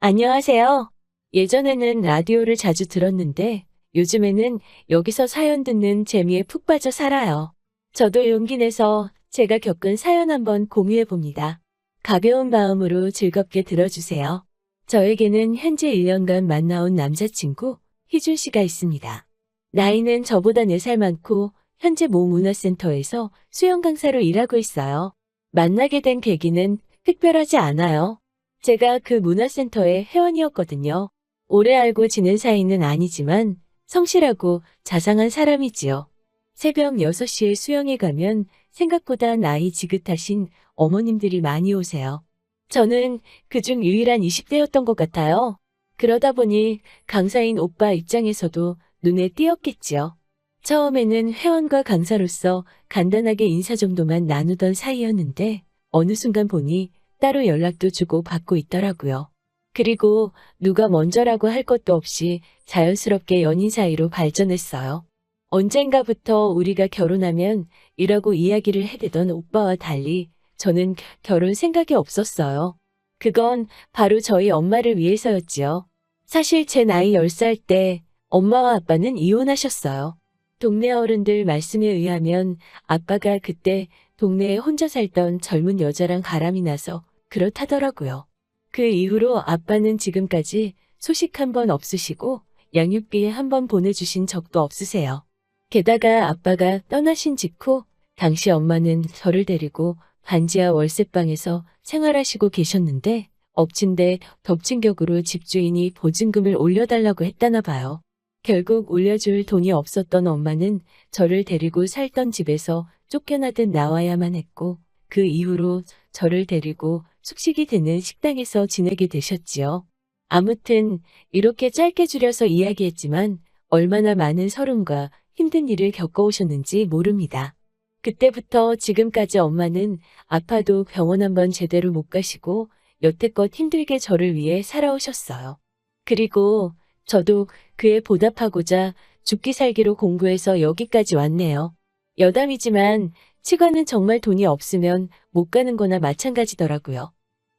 안녕하세요. 예전에는 라디오를 자주 들었는데 요즘에는 여기서 사연 듣는 재미에 푹 빠져 살아요. 저도 용기 내서 제가 겪은 사연 한번 공유해 봅니다. 가벼운 마음으로 즐겁게 들어주세요. 저에게는 현재 1년간 만나온 남자친구 희준 씨가 있습니다. 나이는 저보다 4살 많고 현재 모 문화센터에서 수영 강사로 일하고 있어요. 만나게 된 계기는 특별하지 않아요. 제가 그 문화센터의 회원이었거든요. 오래 알고 지낸 사이는 아니지만 성실하고 자상한 사람이지요. 새벽 6시에 수영에 가면 생각보다 나이 지긋하신 어머님들이 많이 오세요. 저는 그중 유일한 20대였던 것 같아요. 그러다 보니 강사인 오빠 입장에서도 눈에 띄었겠지요. 처음에는 회원과 강사로서 간단하게 인사 정도만 나누던 사이였는데 어느 순간 보니 따로 연락도 주고 받고 있더라고요. 그리고 누가 먼저라고 할 것도 없이 자연스럽게 연인 사이로 발전했어요. 언젠가부터 우리가 결혼하면 이라고 이야기를 해대던 오빠와 달리 저는 겨- 결혼 생각이 없었어요. 그건 바로 저희 엄마를 위해서였지요. 사실 제 나이 10살 때 엄마와 아빠는 이혼하셨어요. 동네 어른들 말씀에 의하면 아빠가 그때 동네에 혼자 살던 젊은 여자랑 바람이 나서 그렇다더라고요. 그 이후로 아빠는 지금까지 소식 한 번 없으시고 양육비 한번 보내주신 적도 없으세요. 게다가 아빠가 떠나신 직후 당시 엄마는 저를 데리고 반지하 월세방에서 생활하시고 계셨는데 엎친 데 덮친 격으로 집주인이 보증금을 올려달라고 했다나 봐요. 결국 올려줄 돈이 없었던 엄마는 저를 데리고 살던 집에서 쫓겨나듯 나와야만 했고 그 이후로 저를 데리고 숙식이 되는 식당에서 지내게 되셨지요. 아무튼 이렇게 짧게 줄여서 이야기했지만 얼마나 많은 서름과 힘든 일을 겪어오셨는지 모릅니다. 그때부터 지금까지 엄마는 아파도 병원 한번 제대로 못 가시고 여태껏 힘들게 저를 위해 살아오셨어요. 그리고 저도 그에 보답하고자 죽기 살기로 공부해서 여기까지 왔네요. 여담이지만 치과는 정말 돈이 없으면 못 가는 거나 마찬가지더라고요.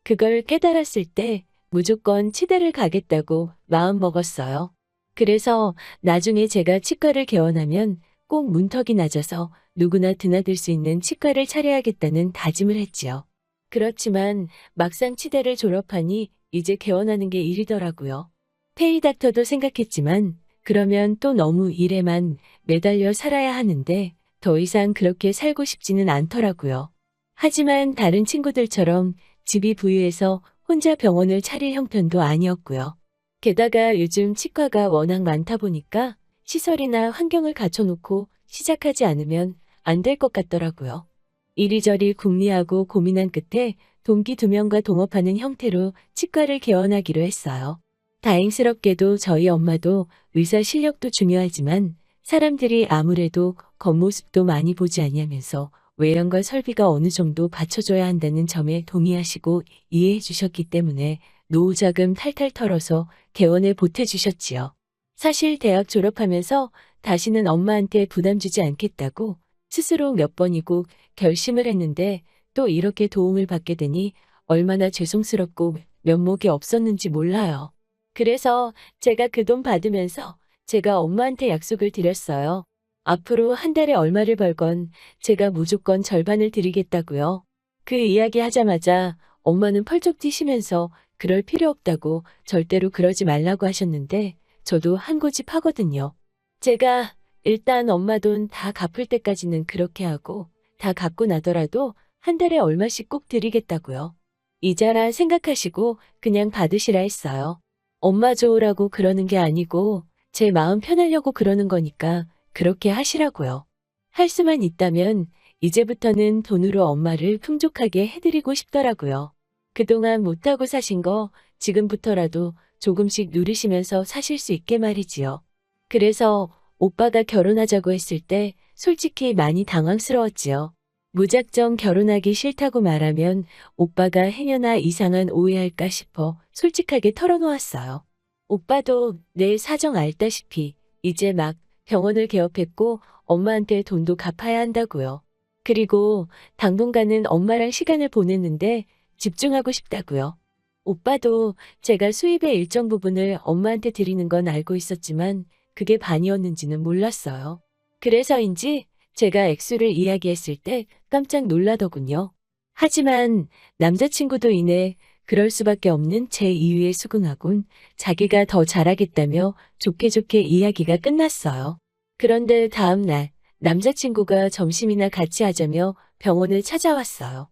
그걸 깨달았을 때 무조건 치대를 가겠다고 마음 먹었어요. 그래서 나중에 제가 치과를 개원하면 꼭 문턱이 낮아서 누구나 드나들 수 있는 치과를 차려야겠다는 다짐을 했지요. 그렇지만 막상 치대를 졸업하니 이제 개원하는 게 일이더라고요. 페이 닥터도 생각했지만 그러면 또 너무 일에만 매달려 살아야 하는데 더 이상 그렇게 살고 싶지는 않더라고요. 하지만 다른 친구들처럼 집이 부유해서 혼자 병원을 차릴 형편도 아니었고요. 게다가 요즘 치과가 워낙 많다 보니까 시설이나 환경을 갖춰놓고 시작하지 않으면 안 될 것 같더라고요. 이리저리 궁리하고 고민한 끝에 동기 두 명과 동업하는 형태로 치과를 개원하기로 했어요. 다행스럽게도 저희 엄마도 의사 실력도 중요하지만 사람들이 아무래도 겉모습도 많이 보지 않냐면서 외형과 설비가 어느 정도 받쳐줘야 한다는 점에 동의하시고 이해해 주셨기 때문에 노후자금 탈탈 털어서 개원에 보태주셨지요. 사실 대학 졸업하면서 다시는 엄마한테 부담 주지 않겠다고 스스로 몇 번이고 결심을 했는데 또 이렇게 도움을 받게 되니 얼마나 죄송스럽고 면목이 없었는지 몰라요. 그래서 제가 그 돈 받으면서 제가 엄마한테 약속을 드렸어요. 앞으로 한 달에 얼마를 벌건 제가 무조건 절반을 드리겠다고요. 그 이야기 하자마자 엄마는 펄쩍 뛰시면서 그럴 필요 없다고 절대로 그러지 말라고 하셨는데 저도 한 고집 하거든요. 제가 일단 엄마 돈 다 갚을 때까지는 그렇게 하고 다 갚고 나더라도 한 달에 얼마씩 꼭 드리겠다고요. 이자라 생각하시고 그냥 받으시라 했어요. 엄마 좋으라고 그러는 게 아니고 제 마음 편하려고 그러는 거니까 그렇게 하시라고요. 할 수만 있다면 이제부터는 돈으로 엄마를 풍족하게 해드리고 싶더라고요. 그동안 못하고 사신 거 지금부터라도 조금씩 누리시면서 사실 수 있게 말이지요. 그래서 오빠가 결혼하자고 했을 때 솔직히 많이 당황스러웠지요. 무작정 결혼하기 싫다고 말하면 오빠가 행여나 이상한 오해할까 싶어 솔직하게 털어놓았어요. 오빠도 내 사정 알다시피 이제 막 병원을 개업했고 엄마한테 돈도 갚아야 한다고요. 그리고 당분간은 엄마랑 시간을 보냈는데 집중하고 싶다고요. 오빠도 제가 수입의 일정 부분을 엄마한테 드리는 건 알고 있었지만 그게 반이었는지는 몰랐어요. 그래서인지 제가 액수를 이야기했을 때 깜짝 놀라더군요. 하지만 남자친구도 이내 그럴 수밖에 없는 제 이유에 수긍하곤 자기가 더 잘하겠다며 좋게 좋게 이야기가 끝났어요. 그런데 다음 날 남자친구가 점심이나 같이 하자며 병원을 찾아왔어요.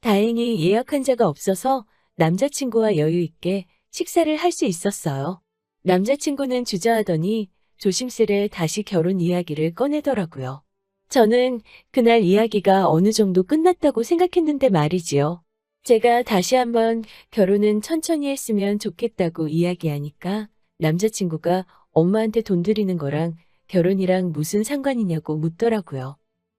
다행히 예약 환자가 없어서 남자친구와 여유 있게 식사를 할 수 있었어요. 남자친구는 주저하더니 조심스레 다시 결혼 이야기를 꺼내더라고요. 저는 그날 이야기가 어느 정도 끝났다고 생각했는데 말이지요. 제가 다시 한번 결혼은 천천히 했으면 좋겠다고 이야기하니까 남자친구가 엄마한테 돈 드리는 거랑 결혼이랑 무슨 상관이냐고 묻더라고요.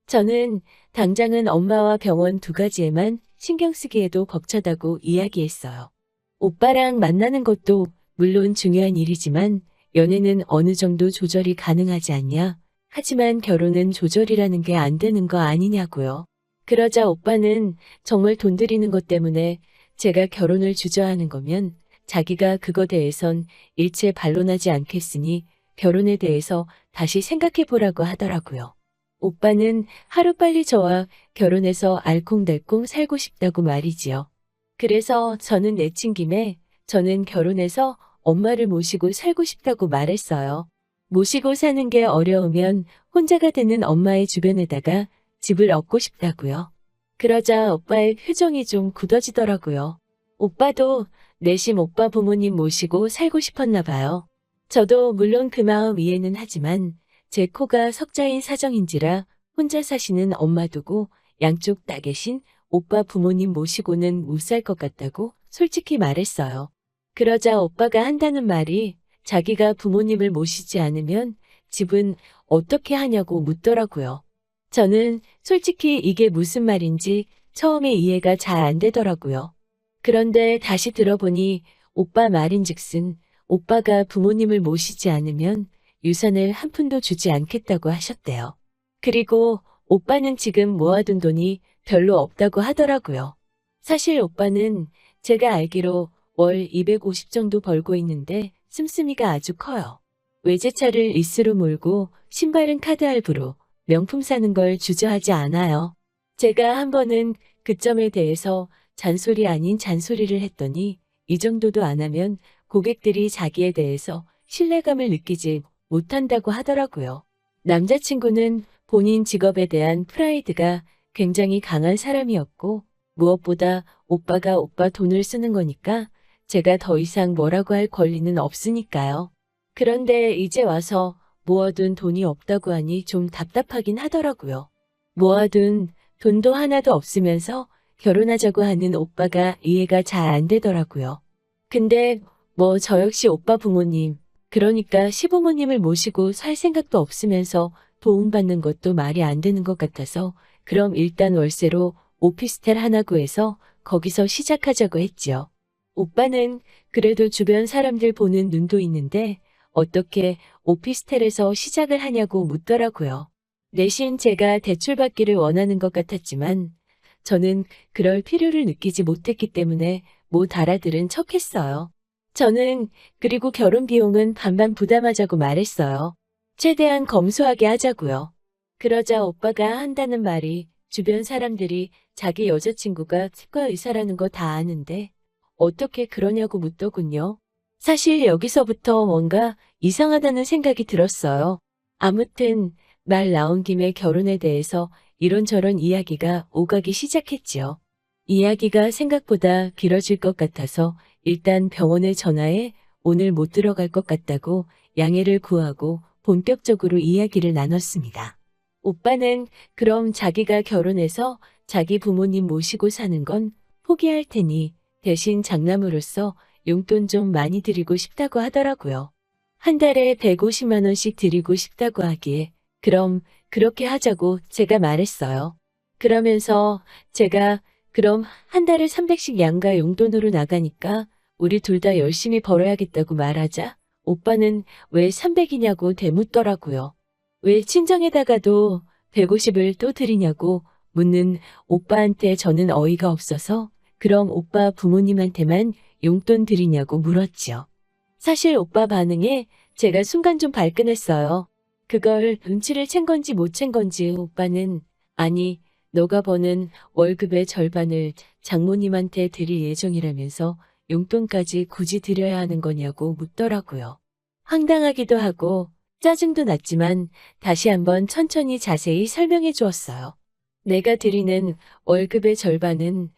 저는 당장은 엄마와 병원 두 가지에만 신경 쓰기에도 벅차다고 이야기했어요. 오빠랑 만나는 것도 물론 중요한 일이지만 연애는 어느 정도 조절이 가능하지 않냐? 하지만 결혼은 조절이라는 게 안 되는 거 아니냐고요. 그러자 오빠는 정말 돈 들이는 것 때문에 제가 결혼을 주저하는 거면 자기가 그거 대해선 일체 반론하지 않겠으니 결혼에 대해서 다시 생각해 보라고 하더라고요. 오빠는 하루빨리 저와 결혼해서 알콩달콩 살고 싶다고 말이지요. 그래서 저는 내친 김에 저는 결혼해서 엄마를 모시고 살고 싶다고 말했어요. 모시고 사는 게 어려우면 혼자가 되는 엄마의 주변에다가 집을 얻고 싶다고요. 그러자 오빠의 표정이 좀 굳어지더라고요. 오빠도 내심 오빠 부모님 모시고 살고 싶었나 봐요. 저도 물론 그 마음 이해는 하지만 제 코가 석자인 사정인지라 혼자 사시는 엄마 두고 양쪽 다 계신 오빠 부모님 모시고는 못 살 것 같다고 솔직히 말했어요. 그러자 오빠가 한다는 말이 자기가 부모님을 모시지 않으면 집은 어떻게 하냐고 묻더라고요. 저는 솔직히 이게 무슨 말인지 처음에 이해가 잘 안 되더라고요. 그런데 다시 들어보니 오빠 말인 즉슨 오빠가 부모님을 모시지 않으면 유산을 한 푼도 주지 않겠다고 하셨대요. 그리고 오빠는 지금 모아둔 돈이 별로 없다고 하더라고요. 사실 오빠는 제가 알기로 월 250 정도 벌고 있는데 씀씀이가 아주 커요. 외제차를 리스로 몰고 신발은 카드 할부로 명품 사는 걸 주저하지 않아요. 제가 한 번은 그 점에 대해서 잔소리 아닌 잔소리를 했더니 이 정도도 안 하면 고객들이 자기에 대해서 신뢰감을 느끼지 못한다고 하더라고요. 남자친구는 본인 직업에 대한 프라이드가 굉장히 강한 사람이었고 무엇보다 오빠가 오빠 돈을 쓰는 거니까 제가 더 이상 뭐라고 할 권리는 없으니까요. 그런데 이제 와서 모아둔 돈이 없다고 하니 좀 답답하긴 하더라고요. 모아둔 돈도 하나도 없으면서 결혼하자고 하는 오빠가 이해가 잘 안 되더라고요. 근데 뭐 저 역시 오빠 부모님, 그러니까 시부모님을 모시고 살 생각도 없으면서 도움받는 것도 말이 안 되는 것 같아서 그럼 일단 월세로 오피스텔 하나 구해서 거기서 시작하자고 했지요. 오빠는 그래도 주변 사람들 보는 눈도 있는데 어떻게 오피스텔에서 시작을 하냐고 묻더라고요. 내신 제가 대출받기를 원하는 것 같았지만 저는 그럴 필요를 느끼지 못했기 때문에 못 알아들은 척 했어요. 저는 그리고 결혼 비용은 반반 부담하자고 말했어요. 최대한 검소하게 하자고요. 그러자 오빠가 한다는 말이 주변 사람들이 자기 여자친구가 치과 의사라는 거 다 아는데 어떻게 그러냐고 묻더군요. 사실 여기서부터 뭔가 이상하다는 생각이 들었어요. 아무튼 말 나온 김에 결혼에 대해서 이런저런 이야기가 오가기 시작했지요. 이야기가 생각보다 길어질 것 같아서 일단 병원에 전화해 오늘 못 들어갈 것 같다고 양해를 구하고 본격적으로 이야기를 나눴습니다. 오빠는 그럼 자기가 결혼해서 자기 부모님 모시고 사는 건 포기할 테니 대신 장남으로서 용돈 좀 많이 드리고 싶다고 하더라고요. 한 달에 150만 원씩 드리고 싶다고 하기에 그럼 그렇게 하자고 제가 말했어요. 그러면서 제가 그럼 한 달에 300씩 양가 용돈으로 나가니까 우리 둘 다 열심히 벌어야겠다고 말하자 오빠는 왜 300이냐고 되묻더라고요. 왜 친정에다가도 150을 또 드리냐고 묻는 오빠한테 저는 어이가 없어서 그럼 오빠 부모님한테만 용돈 드리냐고 물었지요. 사실 오빠 반응에 제가 순간 좀 발끈했어요. 그걸 눈치를 챈 건지 못 챈 건지 오빠는 아니 너가 버는 월급의 절반을 장모님한테 드릴 예정이라면서 용돈까지 굳이 드려야 하는 거냐고 묻더라고요. 황당하기도 하고 짜증도 났지만 다시 한번 천천히 자세히 설명해 주었어요. 내가 드리는 월급의 절반은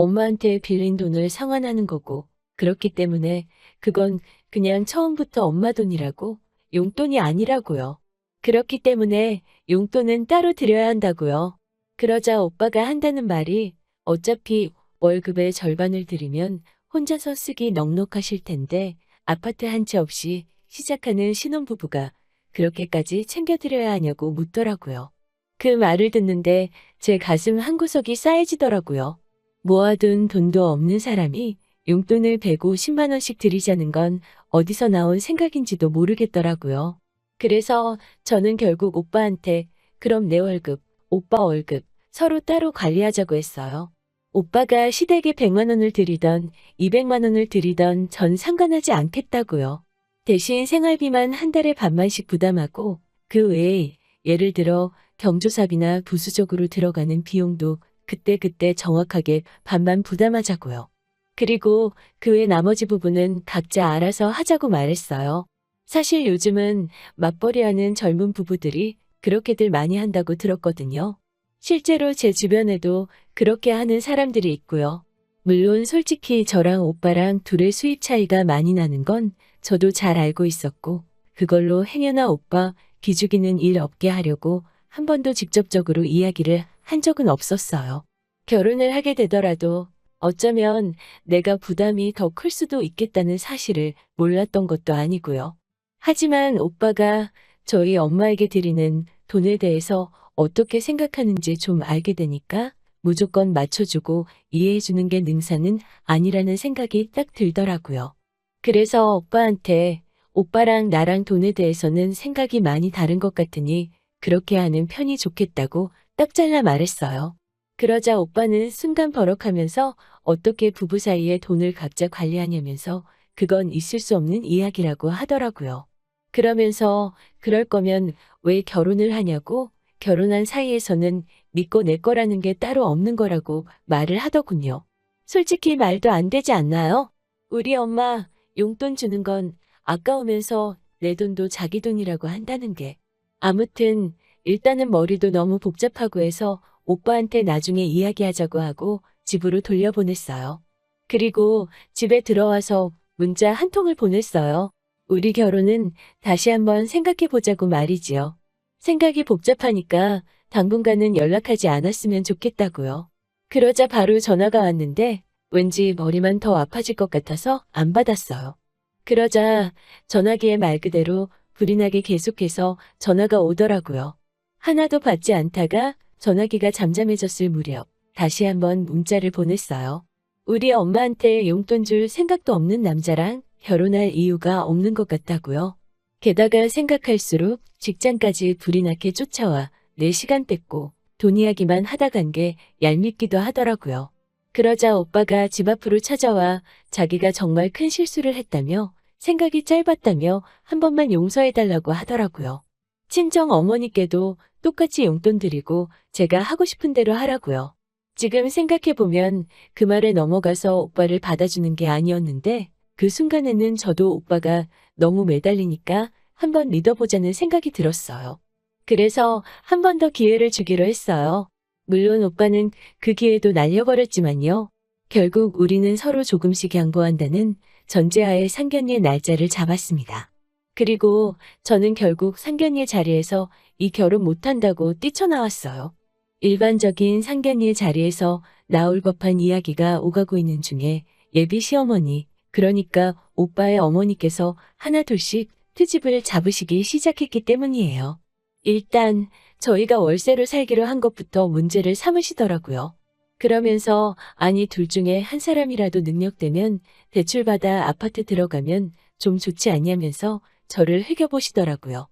엄마한테 빌린 돈을 상환하는 거고 그렇기 때문에 그건 그냥 처음부터 엄마 돈이라고 용돈이 아니라고요. 그렇기 때문에 용돈은 따로 드려야 한다고요. 그러자 오빠가 한다는 말이 어차피 월급의 절반을 드리면 혼자서 쓰기 넉넉하실 텐데 아파트 한 채 없이 시작하는 신혼부부가 그렇게까지 챙겨드려야 하냐고 묻더라고요. 그 말을 듣는데 제 가슴 한 구석이 싸해지더라고요. 모아둔 돈도 없는 사람이 용돈을 150만 원씩 드리자는 건 어디서 나온 생각인지도 모르겠더라고요. 그래서 저는 결국 오빠한테 그럼 내 월급, 오빠 월급 서로 따로 관리하자고 했어요. 오빠가 시댁에 100만 원을 드리던 200만 원을 드리던 전 상관하지 않겠다고요. 대신 생활비만 한 달에 반만씩 부담하고 그 외에 예를 들어 경조사비나 부수적으로 들어가는 비용도 그때그때 정확하게 반만 부담하자고요. 그리고 그 외 나머지 부분은 각자 알아서 하자고 말했어요. 사실 요즘은 맞벌이하는 젊은 부부들이 그렇게들 많이 한다고 들었거든요. 실제로 제 주변에도 그렇게 하는 사람들이 있고요. 물론 솔직히 저랑 오빠랑 둘의 수입 차이가 많이 나는 건 저도 잘 알고 있었고 그걸로 행여나 오빠 기죽이는 일 없게 하려고 한 번도 직접적으로 이야기를 한 적은 없었어요. 결혼을 하게 되더라도 어쩌면 내가 부담이 더 클 수도 있겠다는 사실을 몰랐던 것도 아니고요. 하지만 오빠가 저희 엄마에게 드리는 돈에 대해서 어떻게 생각하는지 좀 알게 되니까 무조건 맞춰주고 이해해주는 게 능사는 아니라는 생각이 딱 들더라고요. 그래서 오빠한테 오빠랑 나랑 돈에 대해서는 생각이 많이 다른 것 같으니 그렇게 하는 편이 좋겠다고 딱 잘라 말했어요. 그러자 오빠는 순간 버럭하면서 어떻게 부부 사이에 돈을 각자 관리하냐면서 그건 있을 수 없는 이야기라고 하더라고요. 그러면서 그럴 거면 왜 결혼을 하냐고 결혼한 사이에서는 믿고 내 거라는 게 따로 없는 거라고 말을 하더군요. 솔직히 말도 안 되지 않나요? 우리 엄마 용돈 주는 건 아까우면서 내 돈도 자기 돈이라고 한다는 게. 아무튼 일단은 머리도 너무 복잡하고 해서 오빠한테 나중에 이야기하자고 하고 집으로 돌려보냈어요. 그리고 집에 들어와서 문자 한 통을 보냈어요. 우리 결혼은 다시 한번 생각해 보자고 말이지요. 생각이 복잡하니까 당분간은 연락하지 않았으면 좋겠다고요. 그러자 바로 전화가 왔는데 왠지 머리만 더 아파질 것 같아서 안 받았어요. 그러자 전화기에 말 그대로 불이 나게 계속해서 전화가 오더라고요. 하나도 받지 않다가 전화기가 잠잠해졌을 무렵 다시 한번 문자를 보냈어요. 우리 엄마한테 용돈 줄 생각도 없는 남자랑 결혼할 이유가 없는 것 같다고요. 게다가 생각할수록 직장까지 불이 나게 쫓아와 내 시간 뺏고 돈 이야기만 하다 간 게 얄밉기도 하더라고요. 그러자 오빠가 집 앞으로 찾아와 자기가 정말 큰 실수를 했다며 생각이 짧았다며 한 번만 용서해달라고 하더라고요. 친정 어머니께도 똑같이 용돈 드리고 제가 하고 싶은 대로 하라고요. 지금 생각해보면 그 말에 넘어가서 오빠를 받아주는 게 아니었는데 그 순간에는 저도 오빠가 너무 매달리니까 한 번 믿어보자는 생각이 들었어요. 그래서 한 번 더 기회를 주기로 했어요. 물론 오빠는 그 기회도 날려버렸지만요. 결국 우리는 서로 조금씩 양보한다는 전제하에 상견례 날짜를 잡았습니다. 그리고 저는 결국 상견례 자리에서 이 결혼 못한다고 뛰쳐나왔어요. 일반적인 상견례 자리에서 나올 법한 이야기가 오가고 있는 중에 예비 시어머니, 그러니까 오빠의 어머니께서 하나둘씩 트집을 잡으시기 시작했기 때문이에요. 일단 저희가 월세로 살기로 한 것부터 문제를 삼으시더라고요. 그러면서 아니 둘 중에 한 사람이라도 능력되면 대출받아 아파트 들어가면 좀 좋지 않냐면서 저를 흘겨보시더라고요.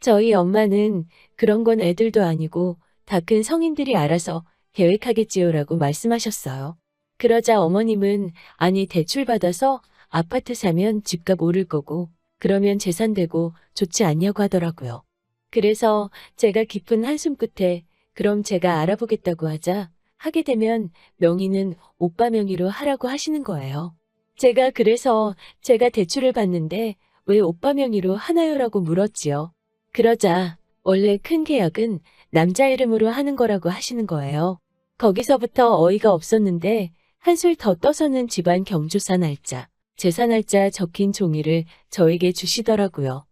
저희 엄마는 그런 건 애들도 아니고 다 큰 성인들이 알아서 계획하겠지요라고 말씀하셨어요. 그러자 어머님은 아니 대출 받아서 아파트 사면 집값 오를 거고 그러면 재산 되고 좋지 않냐고 하더라고요. 그래서 제가 깊은 한숨 끝에 그럼 제가 알아보겠다고 하자 하게 되면 명의는 오빠 명의로 하라고 하시는 거예요. 제가 그래서 제가 대출을 받는데 왜 오빠 명의로 하나요라고 물었지요. 그러자 원래 큰 계약은 남자 이름으로 하는 거라고 하시는 거예요. 거기서부터 어이가 없었는데 한술 더 떠서는 집안 경조사 날짜, 재산 날짜 적힌 종이를 저에게 주시더라고요.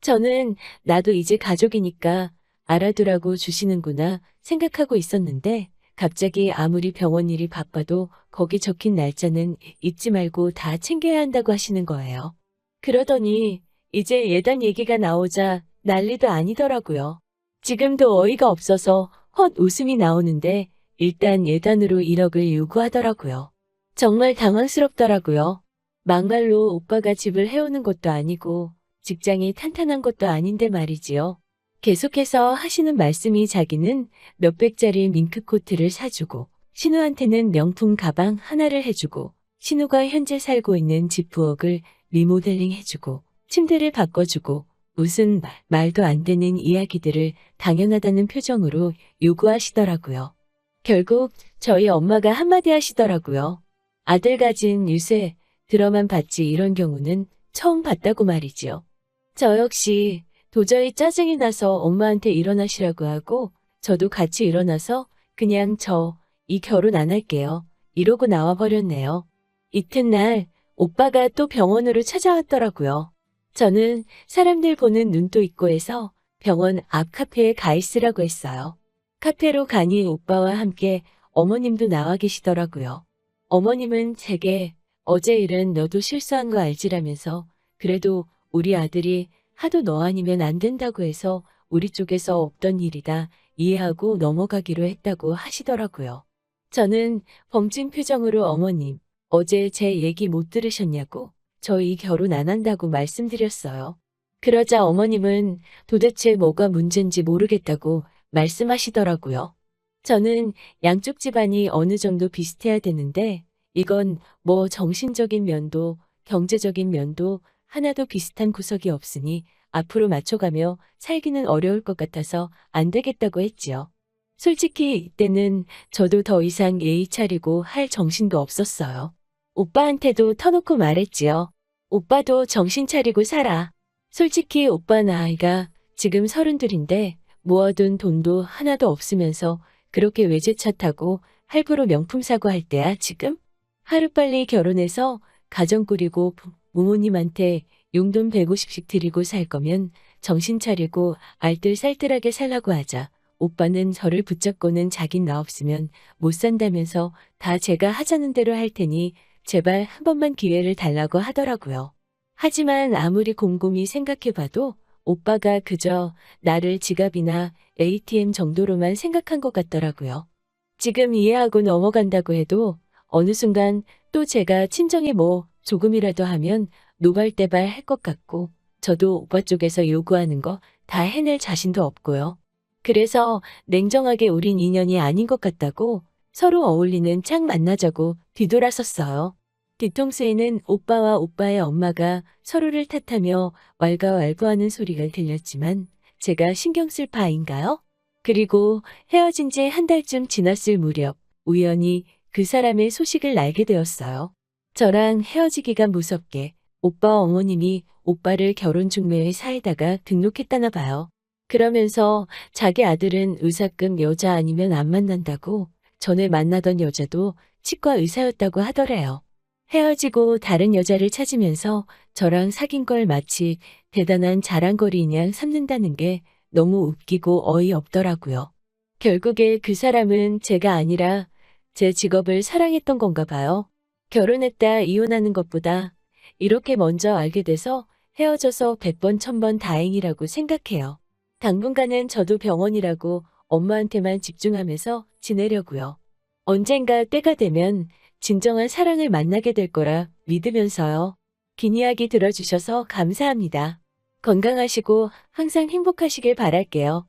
저는 나도 이제 가족이니까 알아두라고 주시는구나 생각하고 있었는데 갑자기 아무리 병원 일이 바빠도 거기 적힌 날짜는 잊지 말고 다 챙겨야 한다고 하시는 거예요. 그러더니 이제 예단 얘기가 나오자 난리도 아니더라고요. 지금도 어이가 없어서 헛 웃음이 나오는데 일단 예단으로 1억을 요구하더라고요. 정말 당황스럽더라고요. 막말로 오빠가 집을 해오는 것도 아니고 직장이 탄탄한 것도 아닌데 말이지요. 계속해서 하시는 말씀이 자기는 몇백짜리 밍크 코트를 사주고 신우한테는 명품 가방 하나를 해주고 신우가 현재 살고 있는 집 부엌을 리모델링 해주고 침대를 바꿔주고 무슨 말, 말도 안 되는 이야기들을 당연하다는 표정으로 요구하시더라고요. 결국 저희 엄마가 한마디 하시더라고요. 아들 가진 유세 들어만 봤지 이런 경우는 처음 봤다고 말이지요. 저 역시 도저히 짜증이 나서 엄마한테 일어나시라고 하고 저도 같이 일어나서 그냥 저 이 결혼 안 할게요. 이러고 나와 버렸네요. 이튿날 오빠가 또 병원으로 찾아왔더라고요. 저는 사람들 보는 눈도 있고 해서 병원 앞 카페에 가 있으라고 했어요. 카페로 가니 오빠와 함께 어머님도 나와 계시더라고요. 어머님은 제게 어제 일은 너도 실수한 거 알지라면서 그래도 우리 아들이 하도 너 아니면 안 된다고 해서 우리 쪽에서 없던 일이다 이해하고 넘어가기로 했다고 하시더라고요. 저는 벙찐 표정으로 어머님, 어제 제 얘기 못 들으셨냐고 저희 결혼 안 한다고 말씀드렸어요. 그러자 어머님은 도대체 뭐가 문제인지 모르겠다고 말씀하시더라고요. 저는 양쪽 집안이 어느 정도 비슷해야 되는데 이건 뭐 정신적인 면도 경제적인 면도 하나도 비슷한 구석이 없으니 앞으로 맞춰가며 살기는 어려울 것 같아서 안 되겠다고 했지요. 솔직히 이때는 저도 더 이상 예의 차리고 할 정신도 없었어요. 오빠한테도 터놓고 말했지요. 오빠도 정신 차리고 살아. 솔직히 오빠 나이가 지금 서른둘인데 모아둔 돈도 하나도 없으면서 그렇게 외제차 타고 할부로 명품 사고 할 때야 지금? 하루빨리 결혼해서 가정 꾸리고 부모님한테 용돈 150씩 드리고 살 거면 정신 차리고 알뜰살뜰하게 살라고 하자. 오빠는 저를 붙잡고는 자긴 나 없으면 못 산다면서 다 제가 하자는 대로 할 테니 제발 한 번만 기회를 달라고 하더라고요. 하지만 아무리 곰곰이 생각해봐도 오빠가 그저 나를 지갑이나 ATM 정도로만 생각한 것 같더라고요. 지금 이해하고 넘어간다고 해도 어느 순간 또 제가 친정에 뭐 조금이라도 하면 노발대발 할 것 같고 저도 오빠 쪽에서 요구하는 거 다 해낼 자신도 없고요. 그래서 냉정하게 우린 인연이 아닌 것 같다고 서로 어울리는 짝 만나자고 뒤돌아섰어요. 뒤통수에는 오빠와 오빠의 엄마가 서로를 탓하며 왈가왈부하는 소리가 들렸지만 제가 신경 쓸 바인가요? 그리고 헤어진 지 한 달쯤 지났을 무렵 우연히 그 사람의 소식을 알게 되었어요. 저랑 헤어지기가 무섭게 오빠 어머님이 오빠를 결혼 중매회 사에다가 등록했다나 봐요. 그러면서 자기 아들은 의사급 여자 아니면 안 만난다고 전에 만나던 여자도 치과 의사였다고 하더래요. 헤어지고 다른 여자를 찾으면서 저랑 사귄 걸 마치 대단한 자랑거리냐 삼는다는 게 너무 웃기고 어이없더라고요. 결국에 그 사람은 제가 아니라 제 직업을 사랑했던 건가 봐요. 결혼했다 이혼하는 것보다 이렇게 먼저 알게 돼서 헤어져서 100번, 1000번 다행이라고 생각해요. 당분간은 저도 병원이라고 엄마한테만 집중하면서 지내려고요. 언젠가 때가 되면 진정한 사랑을 만나게 될 거라 믿으면서요. 긴 이야기 들어주셔서 감사합니다. 건강하시고 항상 행복하시길 바랄게요.